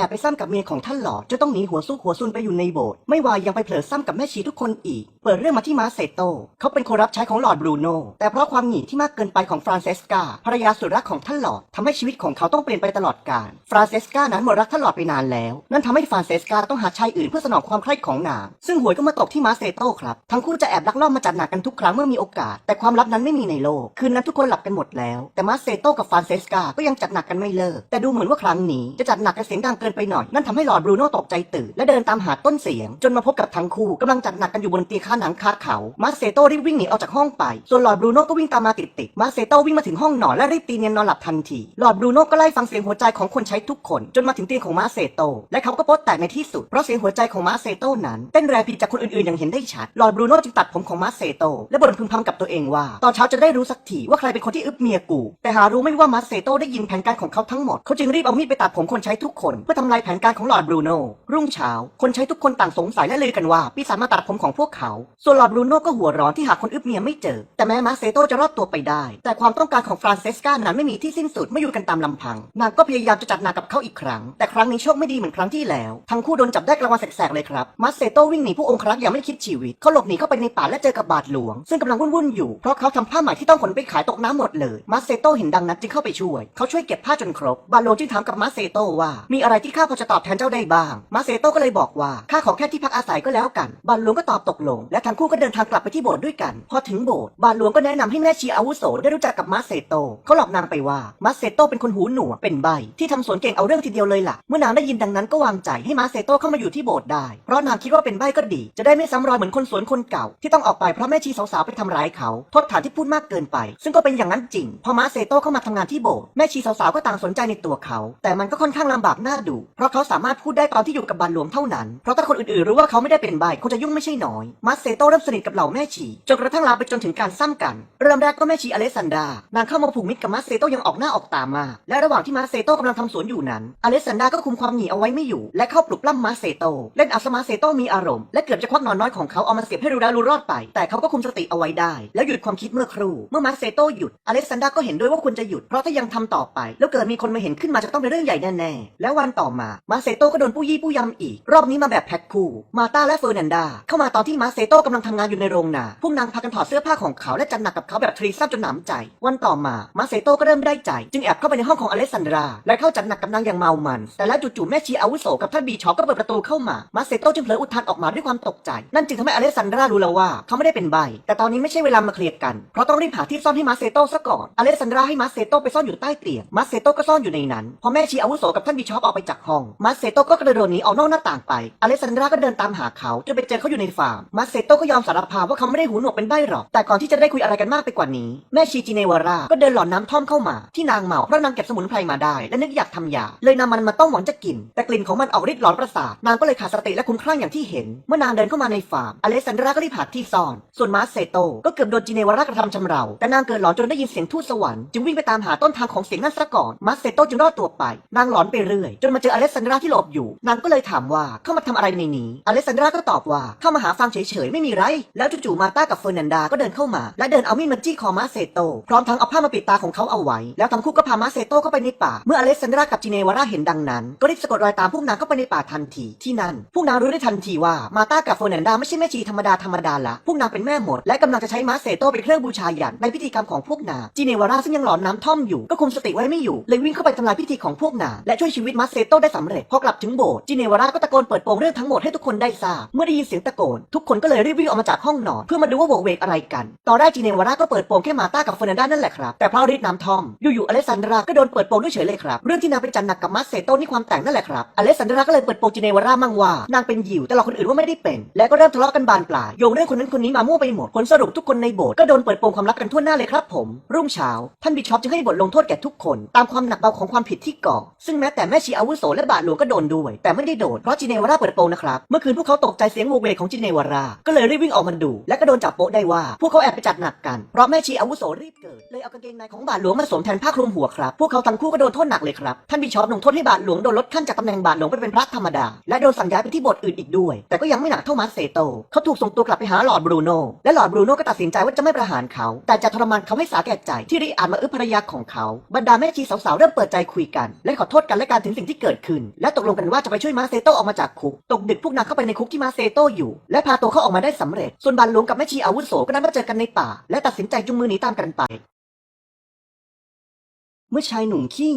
อบไปซ้ำกับเมียของท่านหลอดจะต้องหนีหัวสู้หัวซุนไปอยู่ในโบสถ์ไม่วายยังไปเผลอซ้ำกับแม่ชีทุกคนอีกเปิดเรื่องมาที่มาเซโต เขาเป็นคนรับใช้ของหลอดบรูโน แต่เพราะความหนีที่มากเกินไปของฟรานเซสกาภรรยาสุดรักของท่านหลอดทำให้ชีวิตของเขาต้องเปลี่ยนไปตลอดกาล ฟรานเซสกานั้นหมดรักท่านหลอดไปนานแล้ว นั่นทำให้ฟรานเซสกาต้องหาชายอื่นเพื่อสนองความใคร่ของนาง ซึ่งหวยก็มาตกที่มาเซโตครับ ทั้งคู่จะแอบลักลอบมาจัดหนักกันทุกครั้งเมื่อมีโอกาส แต่ความลับนั้นไม่มีในโลก คืนนั้นทุกคนหลับกันหมดแล้ว แต่มาเซโตกับฟรานเซสกาก็ยังจัดหนักกันไม่เลิก แต่ดูเหมือนว่าครั้งนี้จะจัดหนักกันเสียงดังเกินไปหน่อย นั่นทำให้หลอดบรูโน่ตกใจตื่นและเดินตามหาต้นเสียง จนมาพบกับทั้งคู่กำลังจัดหนักกันอยู่บนเตียงาหนังคาเขา มาเซโต้รีบวิ่งหนีออกจากห้องไป ส่วนหลอดบรูโน่ก็วิ่งตามมาติดๆมาเซโต้วิ่งมาถึงห้องนอนและรีบตีเนียนนอนหลับทันที หลอดบรูโน่ก็ไล่ฟังเสียงหัวใจของคนใช้ทุกคน จนมาถึงเตียงของมาเซโต้และเขาก็โป๊ะแตกในที่สุด เพราะเสียงหัวใจของมาเซโต้นั้นเต้นแรงผิดจากคนอื่นๆอย่างเห็นได้ชัด หลอดบรูโน่จึงตัดผมของมาเซโต้และบ่นพึมพำกับตัวเองว่า ตอนเช้าจะได้รู้สักทีว่าใครเป็นคนที่อึบเมียกู แต่หารู้ไม่ว่ามาเซโต้ได้ยินแผนการของเขาทั้งหมด เขาจึงรีบเอามีดไปตัดผมคนใช้ทุกคน เพื่อทำลายแผนการของหลอดบรูโน่รุ่งเช้า คนใช้ทุกคนต่างสงสัยและลือกันว่าปีศาจมาตัดผมของพวกเขาส่วนลอบรูโน่ก็หัวร้อนที่หาคนอึบเมียไม่เจอ แต่แม้มาเซโตจะรอดตัวไปได้ แต่ความต้องการของฟรานเซสกานั้นไม่มีที่สิ้นสุดเมื่อยู่กันตามลำพัง นางก็พยายามจะจัดหนักกับเขาอีกครั้ง แต่ครั้งนี้โชคไม่ดีเหมือนครั้งที่แล้ว ทั้งคู่โดนจับได้กลางวันแสกๆเลยครับมาเซโตวิ่งหนีผู้องครักษ์อย่างไม่คิดชีวิตเขาหลบหนีเข้าไปในป่าและเจอกับบาทหลวง ซึ่งกำลังวุ่นๆอยู่เพราะเขาทำผ้าไหมที่ต้องขนไปขายตกน้ำหมดเลยมาเซโตเห็นดังนั้นจึงเข้าไปช่วยเขาช่วยเก็บผ้าจนครบบาทหลวงจึงถามกับมาเซโตว่ามีอะไรที่ข้าพอจะตอบแทนเจ้าได้บ้างมาเซโตก็เลยบอกว่าข้าขอแค่ที่พักอาศัยก็แล้วกันบาทหลวงก็ตอบตกลงและทั้งคู่ก็เดินทางกลับไปที่โบสถ์ด้วยกัน พอถึงโบสถ์บาทหลวงก็แนะนำให้แม่ชีอาวุโสได้รู้จักกับมาเซโตเขาหลอกนางไปว่ามาเซโตเป็นคนหูหนวกเป็นใบ ที่ทำสวนเก่งเอาเรื่องทีเดียวเลยล่ะ เมื่อนางได้ยินดังนั้นก็วางใจให้มาเซโตเข้ามาอยู่ที่โบสถ์ได้ เพราะนางคิดว่าเป็นใบก็ดี จะได้ไม่ซ้ำรอยเหมือนคนสวนคนเก่า ที่ต้องออกไปเพราะแม่ชีสาวๆไปทำร้ายเขาโทษฐานที่พูดมากเกินไป ซึ่งก็เป็นอย่างนั้นจริง พอมาเซโตเข้ามาทำงานที่โบสถ์แม่ชีสาวๆก็ต่างสนใจในตัวเขา แต่มันก็ค่อนข้างลำบากน่าดู เพราะเขาสามารถพูดได้ตอนที่อยู่กับบาหลวงเท่านั้น เพราะถ้าคนอื่นๆรู้ว่าเขาไม่ได้เป็นใบคงจะยุ่งไม่ใช่น้อยมาเซเซโตเริ่มสนิทกับเหล่าแม่ชีจนกระทั่งลามไปจนถึงการซ้ำกัน เริ่มแรกก็แม่ชีอเลสซันดานางเข้ามาผูกมิตรกับมาเซโตอยังออกหน้าออกตามา และระหว่างที่มาเซโตกำลังทำสวนอยู่นั้นอเลสซันดาก็คุมความหนีเอาไว้ไม่อยู่ และเข้าปลุกปล้ำมาเซโตเล่นอัศมาเซโตมีอารมณ์และเกือบจะควักนอนน้อยของเขาเอามาเสียบให้รู้แล้วรู้รอดไป แต่เขาก็คุมสติเอาไว้ได้ แล้วหยุดความคิดเมื่อครู่เมื่อมาเซโตหยุดอเล็กซานดาก็เห็นด้วยว่าควรจะหยุดเพราะถ้ายังทำต่อไป แล้วเกิดมีคนมาเห็นขึ้นมาจะต้องเป็นเรื่องใหญ่แน่ๆแล้ววันต่อมามาเซโตก็โดนปู้ยี่ปู้ยำอีก รอบนี้มาแบบแพ็คคู่ มาตาและเฟอร์นันดาเข้ามาตอนที่มาเซโตกำลังทำงานอยู่ในโรงนา พวกนางพากันถอดเสื้อผ้าของเขาและจัดหนักกับเขาแบบทรีซัมจนหนำใจ วันต่อมา มาเซโต้ก็เริ่มได้ใจ จึงแอบเข้าไปในห้องของอเล็กซานดรา และเข้าจัดหนักกับนางอย่างเมามัน แต่แล้วจู่ๆแม่ชีอาวุโสกับท่านบีชอปก็เปิดประตูเข้ามา มาเซโต้จึงเผลออุทานออกมาด้วยความตกใจ นั่นจึงทำให้อเล็กซานดรารู้แล้วว่าเขาไม่ได้เป็นใบ แต่ตอนนี้ไม่ใช่เวลามาเคลียร์กัน เพราะต้องรีบหาที่ซ่อนให้มาเซโต้ซะก่อน อเล็กซานดราให้มาเซโต้ไปซ่อนอยู่ใต้เตียง มาเซโต้ก็ซ่อนอยู่ในนั้น พอแม่ชีอาวุโสกับท่านบีชอปออกไปจากห้อง มาเซโตก็กระโดดหนีออกนอกหน้าต่างไป อเล็กซานดราก็เดินตามหาเขาจนไปเจอเขาอยู่ในฟาร์ม มาเซโต้ก็ยอมสารภาพว่าเขาไม่ได้หูหนวกเป็นใบหรอก แต่ก่อนที่จะได้คุยอะไรกันมากไปกว่านี้ แม่ชีจิเนวารา ก็เดินหลอนน้ำท่อมเข้ามา ที่นางเมาเพราะนางเก็บสมุนไพรมาได้ และนึกอยากทำยา เลยนำมันมาต้มหวังจะกิน แต่กลิ่นของมันออกฤทธิ์หลอนประสาท นางก็เลยขาดสติและคุ้มคลั่งอย่างที่เห็น เมื่อนางเดินเข้ามาในฟาร์ม อเล็กซานดราก็รีบหาที่ซ่อน ส่วนมาเซโตก็เกือบโดนจิเนวารากระทำชำเรา แต่นางเกิดหลอนจนได้ยินเสียงทูตสวรรค์จึงวิ่งไปตามหาต้นทางของเสียงนั้นซะก่อน มาเซโตจึงรอดตัวไป นางหลอนไปเรื่อย จนมาเจออเล็กซานดราที่หลบอยู่ นางก็เลยถามว่าเข้ามาทำอะไรในนี้ อเล็กซานดราก็ตอบว่าเข้ามาหาฟังเฉยไม่มีไร แล้วจู่ๆมาต้ากับเฟอร์นันดาก็เดินเข้ามา และเดินเอามีดมาจี้คอมาเซโต พร้อมทั้งเอาผ้ามาปิดตาของเขาเอาไว้ แล้วทั้งคู่ก็พามาเซโตเข้าไปในป่า เมื่ออเล็กซานดรากับจิเนวาราเห็นดังนั้น ก็รีบสะกดรอยตามพวกนางเข้าไปในป่าทันที ที่นั่น พวกนางรู้ได้ทันทีว่ามาต้ากับเฟอร์นันดาไม่ใช่แม่ชีธรรมดาธรรมดาละพวกนางเป็นแม่หมด และกำลังจะใช้มาเซโตเป็นเครื่องบูชายันในพิธีกรรมของพวกนางจิเนวาราซึ่งยังหลอนน้ำท่อมอยู่ก็คุมสติไว้ไม่อยู่เลยวิ่งเข้าไปทำลายพิธีของพวกนางและช่วยชีวิตมาเซโตได้สำเร็จพอกลับถึงโบสถ์จิเนวาราก็ตะโกนเปิดโปงเรื่องทั้งหมดให้ทุกคนได้ทราบเมื่อได้ยินเสียงตะโกนทุกคนก็เลยรีบวิ่งออกมาจากห้องนอน เพื่อมาดูว่าโวกเวกอะไรกัน ตอนแรกจิเนวาราก็เปิดโปงแค่มาต้ากับเฟอร์นันดานั่นแหละครับ แต่เพราะฤทธิ์น้ำทอม อยู่ๆอเลสซานดราก็โดนเปิดโปงด้วยเฉยเลยครับ เรื่องที่นางไปจันหนักกับมาเซโตนี่ความแต่งนั่นแหละครับ อเลสซานดราก็เลยเปิดโปงจิเนวารามั่งว่านางเป็นหยิวแต่หลอกคนอื่นว่าไม่ได้เป็น และก็เริ่มทะเลาะกันบานปลายโยงเรื่องคนนั้นคนนี้มามั่วไปหมดผลสรุปทุกคนในโบสถ์ก็โดนเปิดโปงความลับกันทั่วหน้าเลยครับผม รุ่งเช้าท่านบิชอปจึงให้บทลงโทษแก่ทุกคน ตามความหนักเบาของความผิดที่ก่อ ซึ่งแม้แต่แม่ชีอาวุโสและบาทหลวงก็โดนด้วย แต่ไม่ได้โดนเพราะจิเนวาราเปิดโปงนะครับ เมื่อคืนพวกเขาตกใจเสียงโวเวของจิเนวาราก็เลยรีบวิ่งออกมาดู และก็โดนจับโป๊ะได้ว่า พวกเขาแอบไปจัดหนักกัน เพราะแม่ชีอาวุโสรีบเกิด เลยเอากางเกงในของบาทหลวงมาสวมแทนผ้าคลุมหัวครับ พวกเขาทั้งคู่ก็โดนโทษหนักเลยครับ ท่านบิชอปลงโทษให้บาทหลวงโดนลดขั้นจากตำแหน่งบาทหลวงไปเป็นพระธรรมดา และโดนสั่งย้ายไปที่โบสถ์อื่นอีกด้วย แต่ก็ยังไม่หนักเท่ามาสเซโต เขาถูกส่งตัวกลับไปหาหลอร์ดบรูโน่ และหลอร์ดบรูโน่ก็ตัดสินใจว่าจะไม่ประหารเขา แต่จะทรมานเขาให้สาแก่ใจที่ริอาจมาอึภรรยาของเขา บรรดาแม่ชีสาวๆเริ่มเปิดใจคุยกัน และขอโทษกันและการถึงสิ่งที่เกิดขึ้น และตกลงกันว่าจะไปช่วยมาเซโตออกมาจากคุก ตกดึกพวกนางเข้าไปในคุกที่มาเซโตอยู่ และพาตัวเขาออกมาได้สำเร็จ ส่วนบานหลวงกับแม่ชีอาวุโสก็นัดมาเจอกันในป่า และตัดสินใจจุงมือหนีตามกันไป เมื่อชายหนุ่มขี้